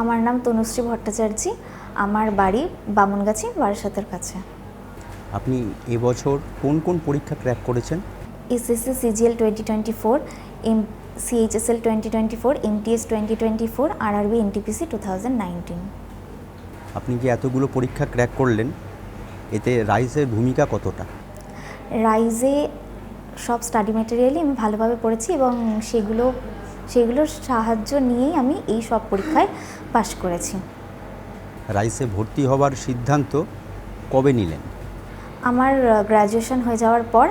আমার নাম তনুশ্রী ভট্টাচার্য। আমার বাড়ি বামুনগাছি বারাসাতের কাছে। আপনি এবছর কোন কোন পরীক্ষা ক্র্যাক করেছেন? SSC CGL twenty twenty four M CHSL twenty twenty four MTS twenty twenty four RRB NTPC two thousand nineteen আপনি যে এতগুলো পরীক্ষা ক্র্যাক করলেন এতে রাইজের ভূমিকা কতটা? রাইজে সব স্টাডি ম্যাটেরিয়ালই আমি ভালোভাবে পড়েছি এবং সেগুলো সেগুলোর সাহায্য নিয়েই আমি এই সব পরীক্ষায় পাশ করেছি। রাইসে ভর্তি হওয়ার সিদ্ধান্ত কবে নিলেন? আমার গ্র্যাজুয়েশন হয়ে যাওয়ার পর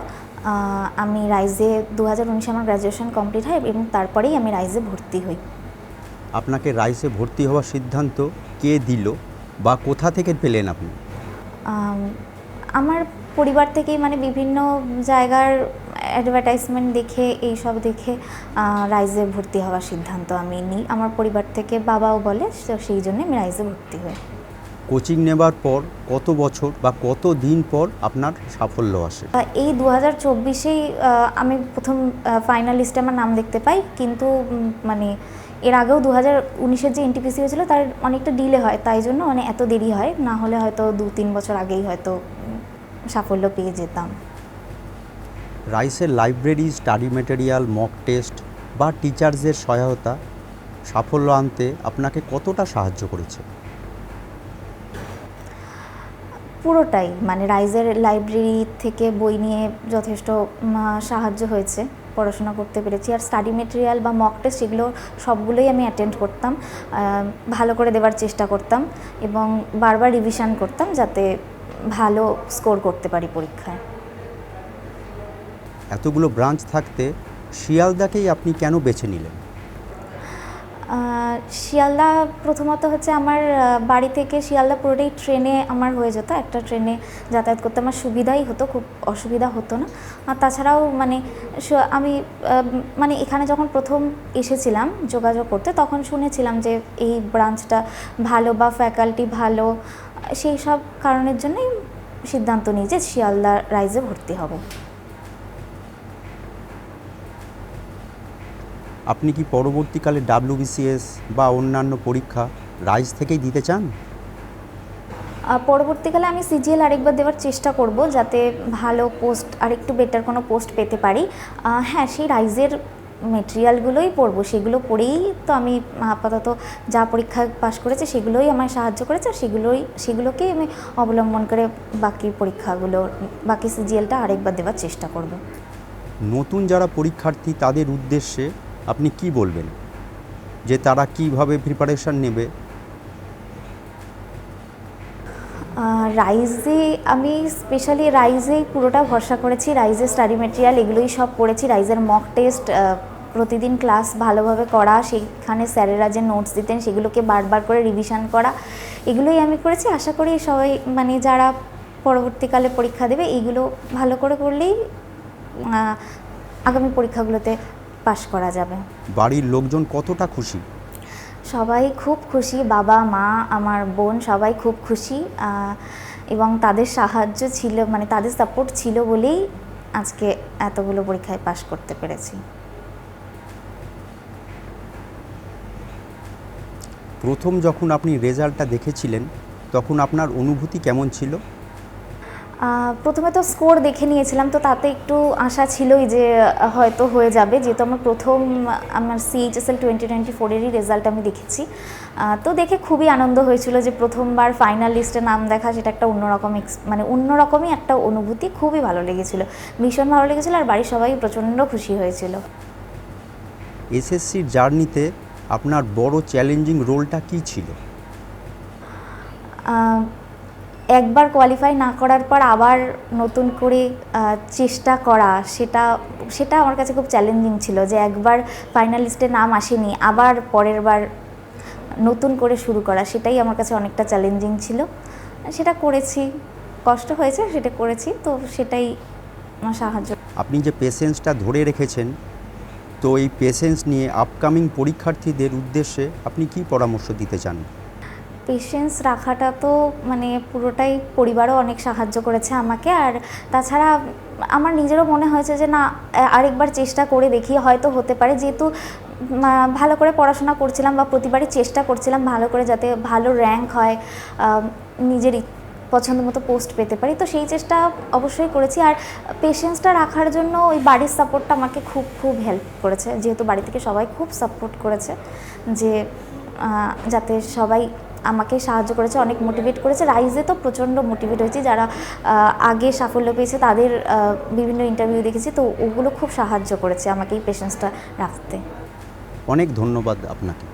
আমি রাইজে দু হাজার উনিশে আমার গ্র্যাজুয়েশন কমপ্লিট হয় এবং তারপরেই আমি রাইজে ভর্তি হই। আপনাকে রাইসে ভর্তি হওয়ার সিদ্ধান্ত কে দিল বা কোথা থেকে পেলেন আপনি? আমার পরিবার থেকেই মানে বিভিন্ন জায়গার অ্যাডভার্টাইজমেন্ট দেখে এই সব দেখে রাইজে ভর্তি হওয়ার সিদ্ধান্ত আমি নিই। আমার পরিবার থেকে বাবাও বলে তো সেই জন্য আমি রাইজে ভর্তি হই। কোচিং নেবার পর কত বছর বা কত দিন পর আপনার সাফল্য আসে? এই দু হাজার চব্বিশেই আমি প্রথম ফাইনাল লিস্টে আমার নাম দেখতে পাই। কিন্তু মানে এর আগেও দু হাজার উনিশের যে এনটিপিসি হয়েছিল তার অনেকটা ডিলে হয়। তাই জন্য মানে এত দেরি হয়। না হলে হয়তো দু তিন বছর আগেই হয়তো সাফল্য পেয়ে যেতাম। রাইসের library, study material, mock test বা টিচার্সদের সহায়তা সাফল্য আনতে আপনাকে কতটা সাহায্য করেছে? পুরোটাই মানে রাইজের লাইব্রেরি থেকে বই নিয়ে যথেষ্ট সাহায্য হয়েছে, পড়াশোনা করতে পেরেছি। আর স্টাডি মেটেরিয়াল বা মক টেস্ট সেগুলো সবগুলোই আমি অ্যাটেন্ড করতাম ভালো করে দেওয়ার চেষ্টা করতাম এবং বারবার রিভিশন করতাম যাতে ভালো স্কোর করতে পারি পরীক্ষায়। এতগুলো ব্রাঞ্চ থাকতে শিয়ালদাকেই আপনি কেন বেছে নিলেন? শিয়ালদা প্রথমত হচ্ছে আমার বাড়ি থেকে শিয়ালদা পুরোটাই ট্রেনে আমার হয়ে যেত। একটা ট্রেনে যাতায়াত করতে আমার সুবিধাই হতো, খুব অসুবিধা হতো না। আর তাছাড়াও মানে আমি মানে এখানে যখন প্রথম এসেছিলাম যোগাযোগ করতে, তখন শুনেছিলাম যে এই ব্রাঞ্চটা ভালো বা ফ্যাকাল্টি ভালো, সেই সব কারণের জন্যই সিদ্ধান্ত নিয়ে যে শিয়ালদা রাইজে ভর্তি হব। আপনি কি পরবর্তীকালে ডাব্লিউবিসিএস বা অন্যান্য পরীক্ষা রাইজ থেকেই দিতে চান? পরবর্তীকালে আমি সিজিএল আরেকবার দেওয়ার চেষ্টা করব যাতে ভালো পোস্ট আরেকটু বেটার কোনো পোস্ট পেতে পারি। হ্যাঁ সেই রাইজের মেটেরিয়ালগুলোই পড়ব। সেগুলো পড়েই তো আমি আপাতত যা পরীক্ষায় পাশ করেছি সেগুলোই আমায় সাহায্য করেছে আর সেগুলোই সেগুলোকেই আমি অবলম্বন করে বাকি পরীক্ষাগুলো বাকি সিজিএলটা আরেকবার দেওয়ার চেষ্টা করব। নতুন যারা পরীক্ষার্থী তাদের উদ্দেশ্যে আপনি কি বলবেন? যে তারা কীভাবে প্রিপারেশন নেবে? রাইজে আমি স্পেশালি রাইজেই পুরোটা ভরসা করেছি। রাইজের স্টাডি মেটেরিয়াল এগুলোই সব পড়েছি। রাইজের মক টেস্ট প্রতিদিন ক্লাস ভালোভাবে করা। সেইখানে স্যারেরা যে নোটস দিতেন, সেগুলোকে বারবার করে রিভিশন করা। এগুলোই আমি করেছি। আশা করি সবাই মানে যারা পরবর্তীকালে পরীক্ষা দেবে এইগুলো ভালো করে করলেই আগামী পরীক্ষাগুলোতে পাশ করা যাবে। বাড়ির লোকজন কতটা খুশি? সবাই খুব খুশি বাবা মা আমার বোন সবাই খুব খুশি এবং তাদের সাহায্য ছিল মানে তাদের সাপোর্ট ছিল বলেই আজকে এতগুলো পরীক্ষায় পাশ করতে পেরেছি। প্রথম যখন আপনি রেজাল্টটা দেখেছিলেন তখন আপনার অনুভূতি কেমন ছিল? প্রথমে তো স্কোর দেখে নিয়েছিলাম তো তাতে একটু আশা ছিলই যে হয়তো হয়ে যাবে। যেহেতু আমার প্রথম আমার সিএইচএসএল টোয়েন্টি টোয়েন্টি ফোরেরই রেজাল্ট আমি দেখেছি। তো দেখে খুবই আনন্দ হয়েছিল যে প্রথমবার ফাইনাল লিস্টে নাম দেখা সেটা একটা অন্যরকম মানে অন্যরকমই একটা অনুভূতি। খুবই ভালো লেগেছিল। ভীষণ ভালো লেগেছিল আর বাড়ির সবাই প্রচণ্ড খুশি হয়েছিল। এসএসসির জার্নিতে আপনার বড় চ্যালেঞ্জিং রোলটা কী ছিল? একবার কোয়ালিফাই না করার পর আবার নতুন করে চেষ্টা করা, সেটা সেটা আমার কাছে খুব চ্যালেঞ্জিং ছিল যে একবার ফাইনাল লিস্টে নাম আসেনি, আবার পরের বার নতুন করে শুরু করা, সেটাই আমার কাছে অনেকটা চ্যালেঞ্জিং ছিল। সেটা করেছি, কষ্ট হয়েছে সেটা করেছি, তো সেটাই আমার সাহায্য। আপনি যে পেশেন্সটা ধরে রেখেছেন, তো এই পেশেন্স নিয়ে আপকামিং পরীক্ষার্থীদের উদ্দেশ্যে আপনি কি পরামর্শ দিতে চান? পেশেন্স রাখাটা তো মানে পুরোটাই পরিবারও অনেক সাহায্য করেছে আমাকে। আর তাছাড়া আমার নিজেরও মনে হয়েছে যে, না আরেকবার চেষ্টা করে দেখি, হয়তো হতে পারে। যেহেতু ভালো করে পড়াশোনা করছিলাম বা প্রতিবারই চেষ্টা করছিলাম ভালো করে যাতে ভালো র্যাঙ্ক হয় নিজের পছন্দ মতো পোস্ট পেতে পারি। তো সেই চেষ্টা অবশ্যই করেছি। আর পেশেন্সটা রাখার জন্য ওই বাড়ির সাপোর্টটা আমাকে খুব খুব হেল্প করেছে। যেহেতু বাড়ি থেকে সবাই খুব সাপোর্ট করেছে যে যাতে সবাই আমাকে সাহায্য করেছে, অনেক মোটিভেট করেছে। রাইজে তো প্রচণ্ড মোটিভেট হয়েছি। যারা আগে সাফল্য পেয়েছে তাদের বিভিন্ন ইন্টারভিউ দেখেছি। তো ওগুলো খুব সাহায্য করেছে আমাকে এই পেশেন্সটা রাখতে। অনেক ধন্যবাদ আপনাকে।